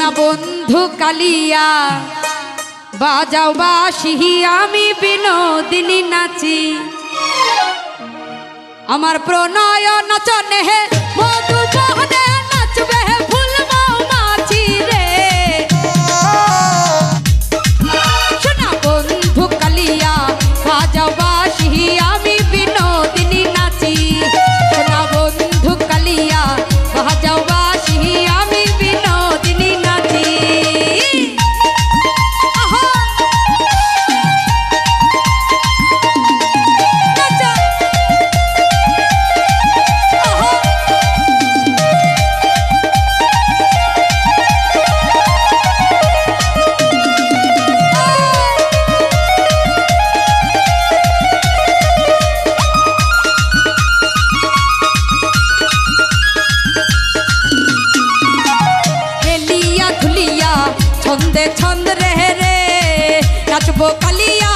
না বন্ধু কালিয়া বাজাও বাসিহি আমি বিনোদিনী নাচি। আমার প্রণয় নচনে হে মধু ছন্দে ছন্দ রে রে নাচবো কালিয়া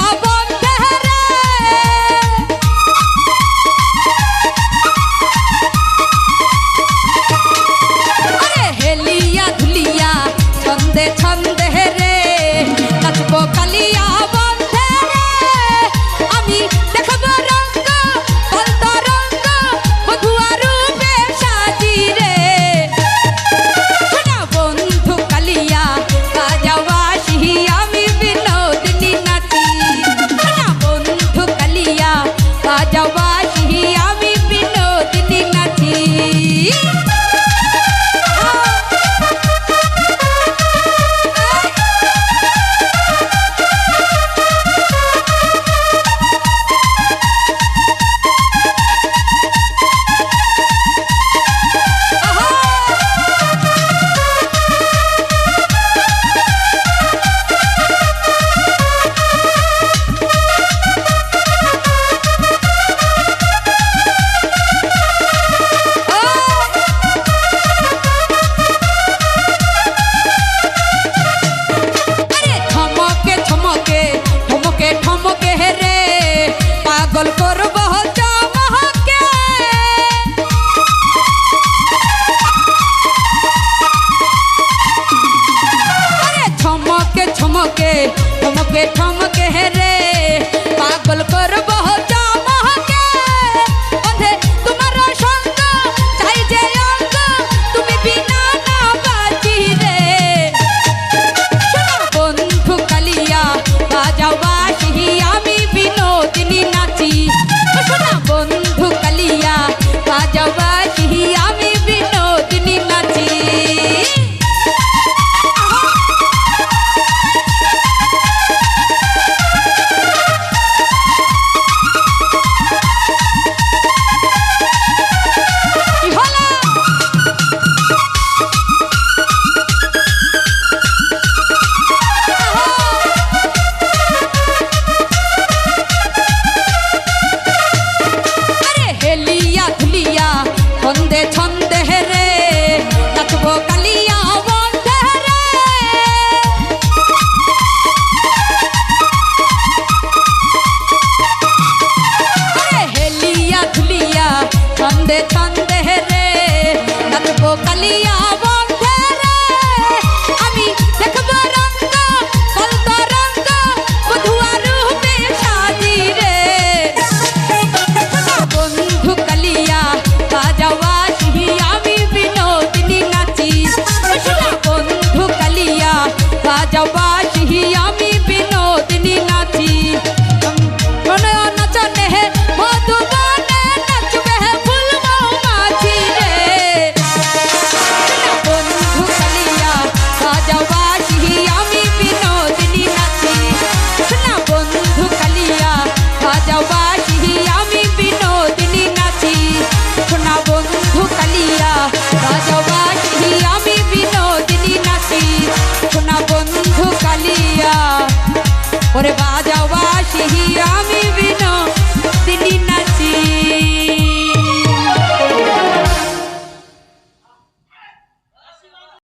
ছমকে ঠমকে ঠমকে রে। পাগল করব Seguir a.